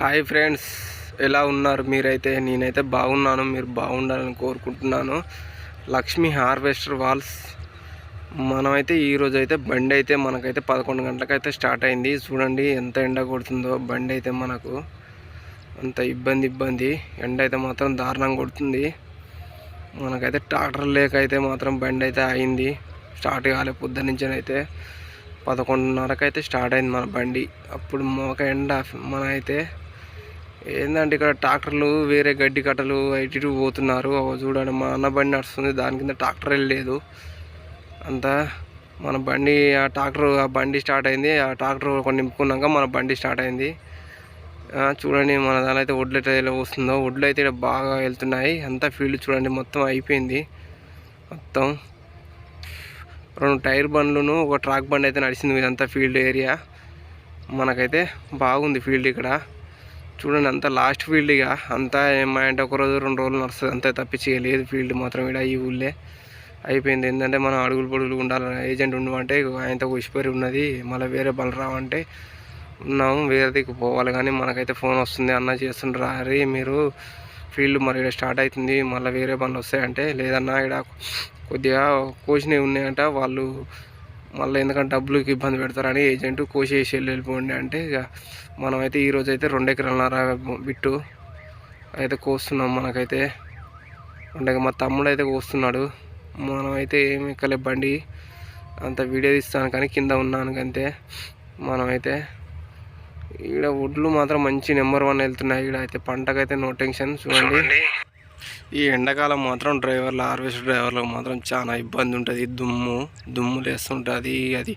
Hi friends ఎలా ఉన్నారు మీరైతే? నేనైతే బాగున్నాను మీరు బాగుండాలని కోరుకుంటున్నాను. లక్ష్మీ హార్వెస్టర్ వాల్స్. మనమైతే ఈరోజు అయితే బండి అయితే మనకైతే పదకొండు గంటలకైతే స్టార్ట్ అయింది. చూడండి ఎంత ఎండ కొడుతుందో బండి అయితే మనకు. అంత ఇబ్బంది ఇబ్బంది. ఎండ అయితే మాత్రం దారుణం కొడుతుంది. మనకైతే ట్రాక్టర్ లేక అయితే మాత్రం బండి అయితే అయింది స్టార్ట్ కాలే పొద్దు నుంచి అయితే స్టార్ట్ అయింది మన బండి. అప్పుడు ఒక ఎండ మన అయితే ఏంటంటే ఇక్కడ ట్రాక్టర్లు వేరే గడ్డి కట్టలు అటు ఇటు పోతున్నారు. అవి చూడండి మా అన్న బండి నడుస్తుంది. దాని కింద ట్రాక్టర్ వెళ్ళలేదు అంతా మన బండి ఆ ట్రాక్టర్ ఆ బండి స్టార్ట్ అయింది. ఆ ట్రాక్టర్ కొన్ని నింపుకున్నాక మన బండి స్టార్ట్ అయింది. చూడండి మన దాని అయితే వడ్లు అయితే ఎలా వస్తుందో. వడ్లు అయితే ఇక్కడ బాగా వెళ్తున్నాయి. అంతా ఫీల్డ్ చూడండి మొత్తం అయిపోయింది. మొత్తం రెండు టైర్ బండ్లను ఒక ట్రాక్ బండి అయితే నడిచింది. ఇదంతా ఫీల్డ్ ఏరియా. మనకైతే బాగుంది ఫీల్డ్ ఇక్కడ. చూడండి అంతా లాస్ట్ ఫీల్డ్ ఇక. అంతా ఏమంటే ఒక రోజు రెండు రోజులు నడుస్తుంది. అంతే తప్పించి లేదు ఫీల్డ్ మాత్రం ఇక్కడ ఈ ఊళ్ళే. అయిపోయింది. ఏంటంటే మనం అడుగులు పొడుగులు ఉండాలి. ఏజెంట్ ఉండమంటే ఆయనతో ఉసిపోయి ఉన్నది. మళ్ళీ వేరే బలు రావంటే ఉన్నాము వేరే దిక్కు పోవాలి. కానీ మనకైతే ఫోన్ వస్తుంది. అన్న చేస్తుండ్రా. అరే మీరు ఫీల్డ్ మరి ఇక్కడ స్టార్ట్ అవుతుంది. మళ్ళీ వేరే పనులు వస్తాయంటే లేదన్నా ఇక్కడ కొద్దిగా కోచినవి ఉన్నాయంట. వాళ్ళు మళ్ళీ ఎందుకంటే డబ్బులకి ఇబ్బంది పెడతారని ఏజెంట్ కోసేసి వెళ్ళి వెళ్ళిపోండి అంటే ఇక మనమైతే ఈరోజు అయితే రెండు ఎకరాలన్నర బిట్టు అయితే కోస్తున్నాం మనకైతే. అంటే మా తమ్ముడు అయితే కోస్తున్నాడు. మనమైతే ఏమి ఎక్కలే బండి అంత వీడియో తీస్తాను కానీ కింద ఉన్నాను అంతే. మనమైతే ఈడ ఒడ్లు మాత్రం మంచి నెంబర్ వన్ వెళ్తున్నాయి. ఈడ అయితే పంటకైతే నో టెన్షన్. చూడండి. ఈ ఎండాకాలం మాత్రం డ్రైవర్లు హార్వెస్ట్ డ్రైవర్లకు మాత్రం చాలా ఇబ్బంది ఉంటుంది. దుమ్ము దుమ్ము లేస్తుంటుంది. అది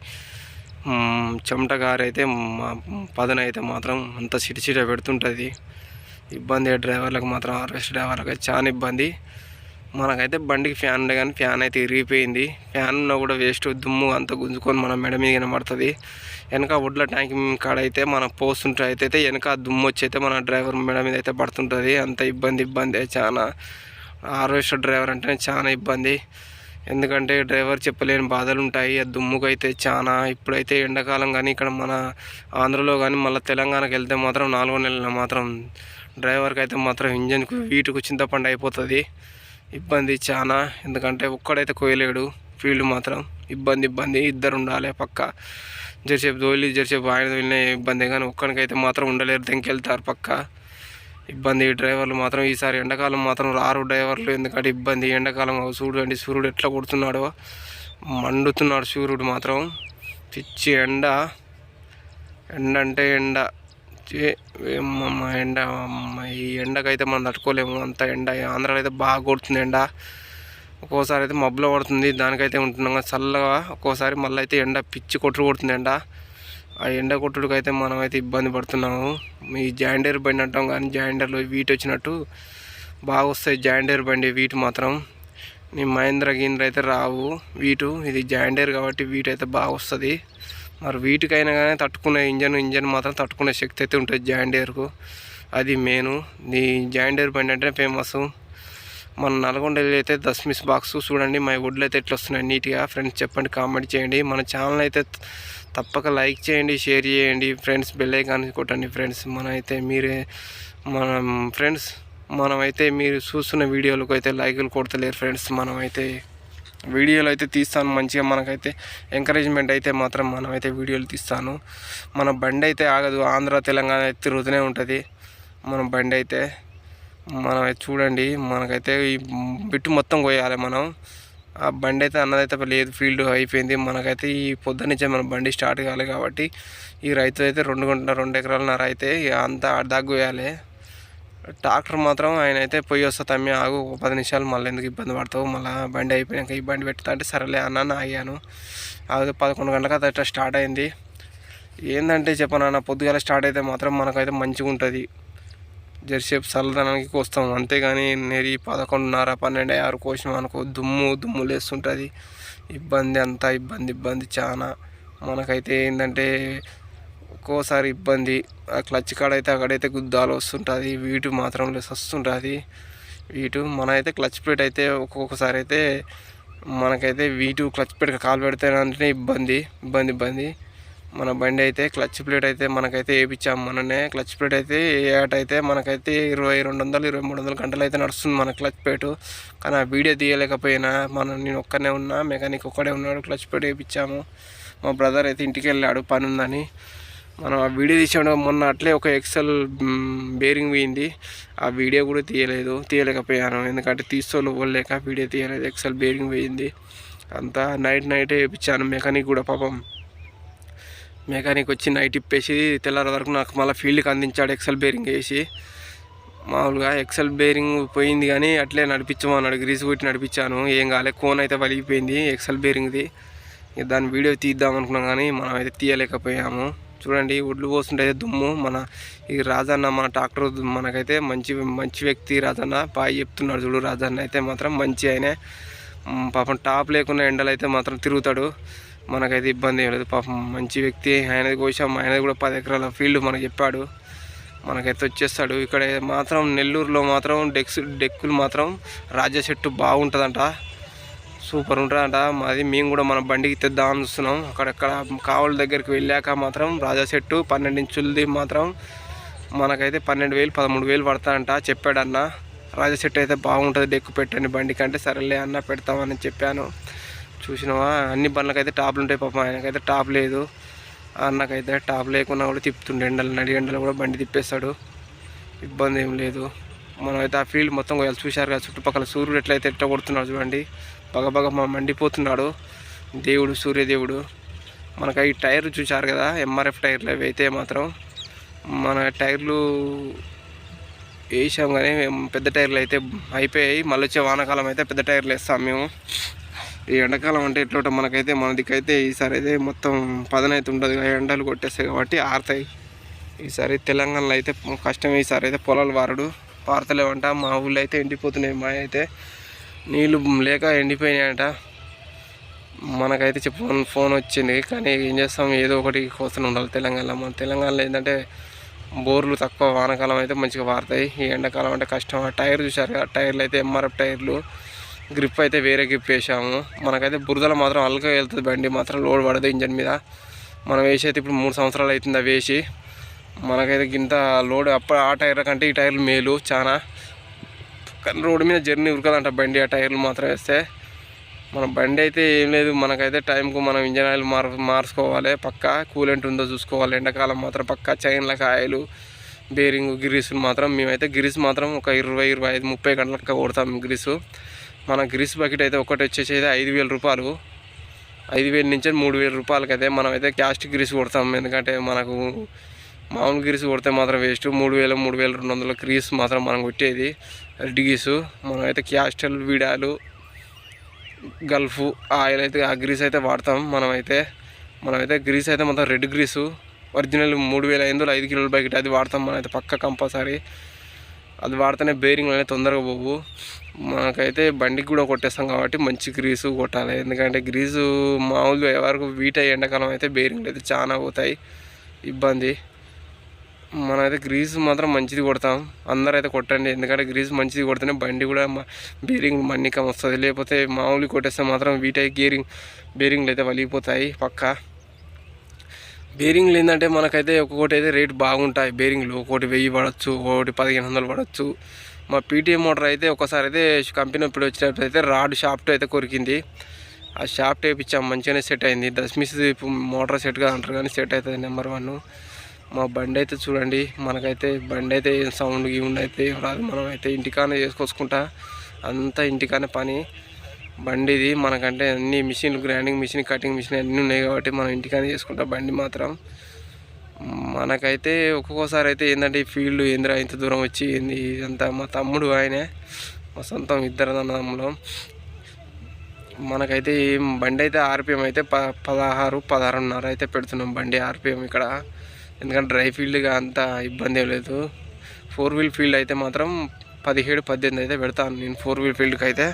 మ్, చెమట గారైతే మా పదన అయితే మాత్రం అంత చిటిచిట పెడుతుంటుంది. ఇబ్బంది డ్రైవర్లకు మాత్రం హార్వెస్ట్ డ్రైవర్లకు చాలా ఇబ్బంది. మనకైతే బండికి ఫ్యాన్ ఉండే కానీ ఫ్యాన్ అయితే ఇరిగిపోయింది. ఫ్యాన్ ఉన్నా కూడా వేస్ట్ దుమ్ము అంతా గుంజుకొని మన మెడ మీద కనబడుతుంది. వెనక ఒడ్ల ట్యాంక్ కాడ అయితే మనం పోస్తుంటే అయితే వెనక దుమ్ము వచ్చి అయితే మన డ్రైవర్ మెడ మీద అయితే పడుతుంటుంది. అంత ఇబ్బంది ఇబ్బంది. చాలా హార్వెస్టర్ డ్రైవర్ అంటేనే చాలా ఇబ్బంది. ఎందుకంటే డ్రైవర్ చెప్పలేని బాధలు ఉంటాయి. ఆ దుమ్ముకు అయితే చాలా ఇప్పుడైతే ఎండాకాలం కానీ ఇక్కడ మన ఆంధ్రలో కానీ మళ్ళీ తెలంగాణకి వెళ్తే మాత్రం నాలుగో నెలల మాత్రం డ్రైవర్కి అయితే మాత్రం ఇంజన్కు వీటికి చింతపండు అయిపోతుంది. ఇబ్బంది చాలా ఎందుకంటే ఒక్కడైతే కోయలేడు ఫీల్డ్ మాత్రం ఇబ్బంది ఇబ్బంది. ఇద్దరు ఉండాలి పక్క. జెర్సేపు తోలి జరసేపు ఆయన తోలిన ఇబ్బంది. కానీ ఒక్కడికైతే మాత్రం ఉండలేరు దెంకెళ్తారు పక్క. ఇబ్బంది. డ్రైవర్లు మాత్రం ఈసారి ఎండాకాలం మాత్రం రారు డ్రైవర్లు. ఎందుకంటే ఇబ్బంది. ఎండాకాలం చూడండి సూర్యుడు ఎట్లా కొడుతున్నాడో. మండుతున్నాడు సూర్యుడు మాత్రం. పిచ్చి ఎండ. ఎండ అంటే ఎండ. ఎండ ఈ ఎండకైతే మనం తట్టుకోలేము. అంత ఎండ ఆంధ్రాలో అయితే బాగా కొడుతుంది ఎండ. ఒక్కోసారి అయితే మబ్బులో పడుతుంది. దానికైతే ఉంటున్నాం కానీ చల్లగా. ఒక్కోసారి మళ్ళీ అయితే ఎండ పిచ్చి కొట్టుడు కొడుతుంది ఎండ. ఆ ఎండ కొట్టుడికైతే మనం అయితే ఇబ్బంది పడుతున్నాము. మీ జాయిండర్ బండి అంటాం కానీ జాయిండర్లో వీటి వచ్చినట్టు బాగా వస్తాయి జాయిండర్ బండి వీటి మాత్రం. నీ మహేంద్ర గీంద్ర అయితే రావు వీటు. ఇది జాయిండర్ కాబట్టి వీటైతే అయితే బాగా వస్తుంది. మరి వీటికైనా కానీ తట్టుకునే ఇంజన్ ఇంజన్ మాత్రం తట్టుకునే శక్తి అయితే ఉంటుంది జాయిండర్కు అది మెయిన్ ఈ జాయిండర్ బండి అంటే ఫేమస్ మన నల్గొండలో అయితే దస్మిస్ బాక్స్ చూడండి మా వుడ్లు అయితే ఎట్లా వస్తున్నాయి నీట్గా. ఫ్రెండ్స్ చెప్పండి కామెంట్ చేయండి. మన ఛానల్ అయితే తప్పక లైక్ చేయండి షేర్ చేయండి. ఫ్రెండ్స్ బెల్ ఐకాన్ కొట్టండి ఫ్రెండ్స్ మనమైతే మీరే మన ఫ్రెండ్స్ మనమైతే మీరు చూస్తున్న వీడియోలకు అయితే లైకులు కొడతలేరు ఫ్రెండ్స్ మనమైతే వీడియోలు అయితే తీస్తాను. మంచిగా మనకైతే ఎంకరేజ్మెంట్ అయితే మాత్రం మనమైతే వీడియోలు తీస్తాను. మన బండి అయితే ఆగదు. ఆంధ్ర తెలంగాణ తిరుగుతూనే ఉంటుంది. మన బండి అయితే మనం చూడండి. మనకైతే ఈ బిట్టు మొత్తం కోయాలి మనం. ఆ బండి అయితే అన్నదైతే లేదు. ఫీల్డ్ అయిపోయింది. మనకైతే ఈ పొద్దున్నుంచే మన బండి స్టార్ట్ కావాలి కాబట్టి ఈ రైతు అయితే రెండు గంటల రెండు ఎకరాలన్నర అయితే ఇక అంతా ఆడదాకా కోయాలి ట్రాక్టర్ మాత్రం ఆయన అయితే పొయ్యి వస్తా తమ్మి ఆగు ఒక పది నిమిషాలు మళ్ళీ ఎందుకు ఇబ్బంది పడతావు? మళ్ళీ బండి అయిపోయాక ఈ బండి పెడతా అంటే సరేలే అన్న ఆగాను. అది పదకొండు గంటలకు అది అట్లా స్టార్ట్ అయింది. ఏంటంటే చెప్పనన్న పొద్దుగాల స్టార్ట్ అయితే మాత్రం మనకైతే మంచిగా ఉంటుంది. జెర్సేపు చల్లదనానికి వస్తాం. అంతేగాని నేరి పదకొండున్నర పన్నెండు ఆరు కోసినాం అనుకో దుమ్ము దుమ్ము లేస్తుంటుంది. ఇబ్బంది అంతా ఇబ్బంది ఇబ్బంది చాలా మనకైతే ఏంటంటే ఒక్కోసారి ఇబ్బంది. ఆ క్లచ్ కాడ అయితే అక్కడైతే గుద్దాలు వస్తుంటుంది. వీటు మాత్రం లెస్ వస్తుంటుంది వీటు మన అయితే క్లచ్ ప్లేట్ అయితే ఒక్కొక్కసారి అయితే మనకైతే వీటు క్లచ్ ప్లేట్ కాలు పెడితే అంటే ఇబ్బంది. ఇబ్బంది ఇబ్బంది. మన బండి అయితే క్లచ్ ప్లేట్ అయితే మనకైతే వేయించాము మననే క్లచ్ ప్లేట్ అయితే ఏట అయితే మనకైతే ఇరవై రెండు వందలు ఇరవై మూడు వందల గంటలు అయితే నడుస్తుంది మన క్లచ్ ప్లేట్. కానీ ఆ వీడియో తీయలేకపోయినా మనం నేను ఒక్కనే ఉన్నా మెకానిక్ ఒక్కడే ఉన్నాడు క్లచ్ ప్లేట్ వేయించాము మా బ్రదర్ అయితే ఇంటికి వెళ్ళాడు పని ఉందని మనం ఆ వీడియో తీసాడు మొన్న అట్లే ఒక ఎక్సెల్ బేరింగ్ పోయింది. ఆ వీడియో కూడా తీయలేదు తీయలేకపోయాను. ఎందుకంటే తీసుకోలు పోలేక వీడియో తీయలేదు ఎక్సెల్ బేరింగ్ పోయింది. అంతా నైట్ నైటే వేయించాను మెకానిక్ కూడా పాపం మెకానిక్ వచ్చి నైట్ ఇప్పేసి తెల్లారి వరకు నాకు మళ్ళీ ఫీల్డ్కి అందించాడు ఎక్సెల్ బేరింగ్ వేసి. మామూలుగా ఎక్సెల్ బేరింగ్ పోయింది కానీ అట్లే నడిపించమన్నాడు గ్రీజ్ పెట్టి నడిపించాను. ఏం కాలే కోన్ అయితే వలిగిపోయింది ఎక్సెల్ బేరింగ్ది దాని వీడియో తీద్దాం అనుకున్నాం కానీ మనం అయితే తీయలేకపోయాము. చూడండి ఒడ్లు పోస్తుంటే దుమ్ము. మన ఈ రాజన్న మన ట్రాక్టర్ మనకైతే మంచి మంచి వ్యక్తి రాజన్న. బాగా చెప్తున్నాడు చూడు రాజన్న అయితే మాత్రం మంచి ఆయనే. పాపం టాప్ లేకున్న ఎండలు అయితే మాత్రం తిరుగుతాడు. మనకైతే ఇబ్బంది ఏం లేదు. పాపం మంచి వ్యక్తి. ఆయనది కోసం. ఆయనది కూడా పది ఎకరాల ఫీల్డ్ మనకు చెప్పాడు. మనకైతే వచ్చేస్తాడు. ఇక్కడ మాత్రం నెల్లూరులో మాత్రం డెక్స్ డెక్కులు మాత్రం రాజశెట్టు చెట్టు బాగుంటుందంట. సూపర్ ఉంటుందంట మాది మేము కూడా మన బండికి తెద్దామని చూస్తున్నాం. అక్కడక్కడ కావుల దగ్గరికి వెళ్ళాక మాత్రం రాజా చెట్టు పన్నెండు ఇంచులది మాత్రం మనకైతే పన్నెండు వేలు పదమూడు వేలు పడతాయంట చెప్పాడన్న. రాజా చెట్టు అయితే బాగుంటుంది డెక్కు పెట్టండి బండికి అంటే సరేలే అన్న పెడతామని చెప్పాను. చూసినావా? అన్ని బండ్లకైతే టాప్లు ఉంటాయి పాపం. ఆయనకైతే టాప్ లేదు. ఆ అన్నకైతే టాప్ లేకున్నా కూడా తిప్పుతుండే. ఎండలు నడి ఎండలు కూడా బండి తిప్పేస్తాడు. ఇబ్బంది ఏం లేదు. మనం అయితే ఆ ఫీల్డ్ మొత్తం చూశారు కదా చుట్టుపక్కల సూర్యుడు ఎట్లయితే ఎట్ట కొడుతున్నాడు చూడండి. పగపగ మండిపోతున్నాడు. దేవుడు సూర్యదేవుడు. మనకు ఈ టైర్లు చూశారు కదా ఎంఆర్ఎఫ్ టైర్లు అవి అయితే మాత్రం. మన టైర్లు వేసాం కానీ పెద్ద టైర్లు అయితే అయిపోయాయి. మళ్ళీ వచ్చే వానాకాలం అయితే పెద్ద టైర్లు వేస్తాం మేము. ఈ ఎండాకాలం అంటే ఎట్లా మనకైతే మన దిక్కైతే ఈసారి అయితే మొత్తం పదనైతే ఉండదు ఎండలు కొట్టేస్తాయి కాబట్టి ఆరుతాయి. ఈసారి తెలంగాణలో అయితే కష్టం ఈసారి అయితే పొలాలు వారడు. పారతలేవంట మా ఊళ్ళో అయితే ఎండిపోతున్నాయి మా అయితే. నీళ్ళు లేక ఎండిపోయినాయంట. మనకైతే చెప్పు ఫోన్ ఫోన్ వచ్చింది. కానీ ఏం చేస్తాం? ఏదో ఒకటి కోసం ఉండాలి తెలంగాణలో. మన తెలంగాణలో ఏంటంటే బోర్లు తక్కువ వానాకాలం అయితే మంచిగా వారుతాయి. ఈ ఎండాకాలం అంటే కష్టం. టైర్ చూసారు కదా? టైర్లు అయితే ఎంఆర్ఎఫ్ టైర్లు. గ్రిప్ అయితే వేరే గ్రిప్ వేసాము మనకైతే బురదలో మాత్రం అల్గా వెళ్తుంది బండి. మాత్రం లోడ్ పడదు ఇంజన్ మీద. మనం వేసి అయితే ఇప్పుడు మూడు సంవత్సరాలు అవుతుంది వేసి. మనకైతే గింత లోడ్ అప్పుడు ఆ టైర్ల కంటే ఈ టైర్లు మేలు చాలా. కానీ రోడ్డు మీద జర్నీ ఉరకదంట బండి ఆ టైర్లు మాత్రం వేస్తే. మన బండి అయితే ఏం లేదు మనకైతే టైంకు మనం ఇంజన్ ఆయిల్ మార్ మార్చుకోవాలి పక్కా కూలెంట్ ఉందో చూసుకోవాలి. ఎండాకాలం మాత్రం పక్కా చైన్లకు ఆయిలు బేరింగ్ గిరీసులు మాత్రం మేమైతే గిరీస్ మాత్రం ఒక ఇరవై ఇరవై ఐదు ముప్పై గంటలకు కొడతాం గిరీసు. మన గిరీస్ బకెట్ అయితే ఒకటి వచ్చేసి అయితే ఐదు వేల రూపాయలు. ఐదు వేల నుంచి మూడు వేల రూపాయలకి అయితే మనం అయితే క్యాస్ట్ గ్రీస్ కొడతాం. ఎందుకంటే మనకు మామూలు గ్రీస్ కొడితే మాత్రం వేస్ట్. మూడు వేల మూడు వేల రెండు వందల గ్రీస్ మాత్రం మనం కొట్టేది. రెడ్ గీసు మనం అయితే క్యాస్టల్ వీడాలు గల్ఫ్ ఆయిల్ అయితే ఆ గ్రీస్ అయితే వాడతాం. మనమైతే మనమైతే గ్రీస్ అయితే మొత్తం రెడ్ గ్రీసు ఒరిజినల్ మూడు వేల ఐదు వందలు ఐదు కిలోల బకెట్ అది వాడతాం. మనమైతే పక్క కంపల్సరీ. అది వాడితేనే బేరింగ్ అనేది తొందరగా పోవు. మనకైతే బండికి కూడా కొట్టేస్తాం కాబట్టి మంచి గ్రీసు కొట్టాలి. ఎందుకంటే గ్రీజు ఎవరికి వరకు అయ్యి ఎండాకాలం అయితే బేరింగ్లు అయితే చాలా పోతాయి. ఇబ్బంది. మనమైతే గ్రీజ్ మాత్రం మంచిది కొడతాం. అందరూ అయితే కొట్టండి. ఎందుకంటే గ్రీజ్ మంచిది కొడితేనే బండి కూడా బేరింగ్ మన్నికం వస్తుంది. లేకపోతే మామూలు కొట్టేస్తే మాత్రం వీటై గేరింగ్ బేరింగ్లు అయితే వలిగిపోతాయి పక్కా. బేరింగ్లు ఏంటంటే మనకైతే ఒక్కొక్కటి అయితే రేట్ బాగుంటాయి. బేరింగ్లు ఒకటి వెయ్యి పడవచ్చు ఒకటి పదిహేను వందలు పడవచ్చు మా పీటీఎం మోటార్ అయితే ఒకసారి అయితే కంపెనీ ఇప్పుడు వచ్చినప్పుడు అయితే రాడ్ షాఫ్ట్ అయితే కొరికింది. ఆ షాఫ్ట్ వేయించాం మంచిగానే సెట్ అయింది. దశమిస్ మోటార్ సెట్గా అంటారు కానీ సెట్ అవుతుంది నెంబర్ వన్. మా బండి అయితే చూడండి. మనకైతే బండి అయితే ఏం సౌండ్ గీవుండ్ అయితే ఏం రాదు. మనం అయితే ఇంటికానే చేసుకొచ్చుకుంటా. అంతా ఇంటికానే పని. బండిది మనకంటే అన్ని మిషన్లు గ్రైండింగ్ మిషన్ కటింగ్ మిషన్ అన్నీ ఉన్నాయి కాబట్టి మనం ఇంటికానే చేసుకుంటా బండి మాత్రం. మనకైతే ఒక్కొక్కసారి అయితే ఏంటంటే ఈ ఫీల్డ్ ఏందిరా ఇంత దూరం వచ్చి ఏంది ఇదంతా? మా తమ్ముడు ఆయనే. మా సొంతం ఇద్దరు తమ్ముడు మనకైతే బండి అయితే ఆర్పిఎం అయితే ప పదహారు పదహారున్నర అయితే పెడుతున్నాం బండి ఆర్పిఎం ఇక్కడ. ఎందుకంటే డ్రై ఫీల్డ్గా అంత ఇబ్బంది ఏం లేదు. ఫోర్ వీల్ ఫీల్డ్ అయితే మాత్రం పదిహేడు పద్దెనిమిది అయితే పెడతాను నేను ఫోర్ వీల్ ఫీల్డ్కి అయితే.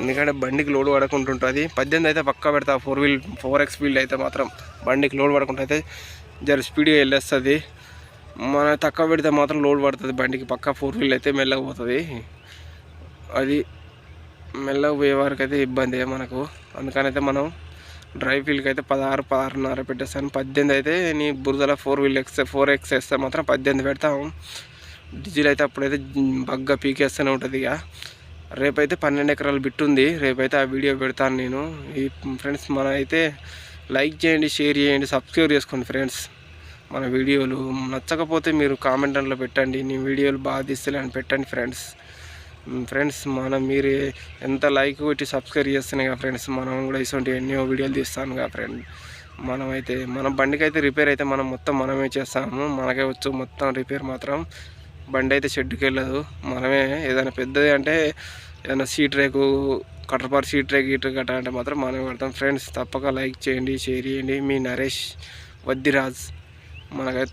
ఎందుకంటే బండికి లోడ్ పడకుంటుంటుంది పద్దెనిమిది అయితే పక్కా పెడతా four wheel four x field అయితే మాత్రం బండికి లోడ్ పడకుండా అయితే జర స్పీడ్గా వెళ్ళేస్తుంది. మన తక్కువ పెడితే మాత్రం లోడ్ పడుతుంది బండికి పక్కా ఫోర్ వీల్ అయితే మెల్లగా పోతుంది. అది మెల్లగా పోయే వరకు అయితే ఇబ్బంది మనకు. అందుకనైతే మనం డ్రై ఫీల్కి అయితే పదహారు పదహారున్నర పెట్టేస్తాను. పద్దెనిమిది అయితే నీ బురదల four wheel x four x వేస్తే మాత్రం పద్దెనిమిది పెడతాము. డీజిల్ అయితే అప్పుడైతే బగ్గా పీకేస్తూనే ఉంటుంది ఇక. రేపైతే పన్నెండు ఎకరాలు బిట్ ఉంది. రేపైతే ఆ వీడియో పెడతాను నేను. ఈ ఫ్రెండ్స్ మన అయితే లైక్ చేయండి షేర్ చేయండి సబ్స్క్రైబ్ చేసుకోండి ఫ్రెండ్స్. మన వీడియోలు నచ్చకపోతే మీరు కామెంట్ అందులో పెట్టండి. నీ వీడియోలు బాగా తీస్తలే అని పెట్టండి ఫ్రెండ్స్. ఫ్రెండ్స్ మనం మీరు ఎంత లైక్ పెట్టి సబ్స్క్రైబ్ చేస్తున్నాయి కదా ఫ్రెండ్స్ మనం కూడా ఇటువంటి ఎన్నో వీడియోలు తీస్తాను కదా ఫ్రెండ్. మనమైతే మన బండికి అయితే రిపేర్ అయితే మనం మొత్తం మనమే చేస్తాము. మనకే వచ్చు మొత్తం రిపేర్ మాత్రం. బండి అయితే షెడ్కి వెళ్ళదు. మనమే ఏదైనా పెద్దది అంటే ఏదైనా సీట్ రేకు కట్టపారు సీట్ రేక్ గీటర్ గట్ట అంటే మాత్రం మనమే పెడతాం ఫ్రెండ్స్ తప్పక లైక్ చేయండి షేర్ చేయండి. మీ నరేష్ వద్దిరాజ్ మనకైతే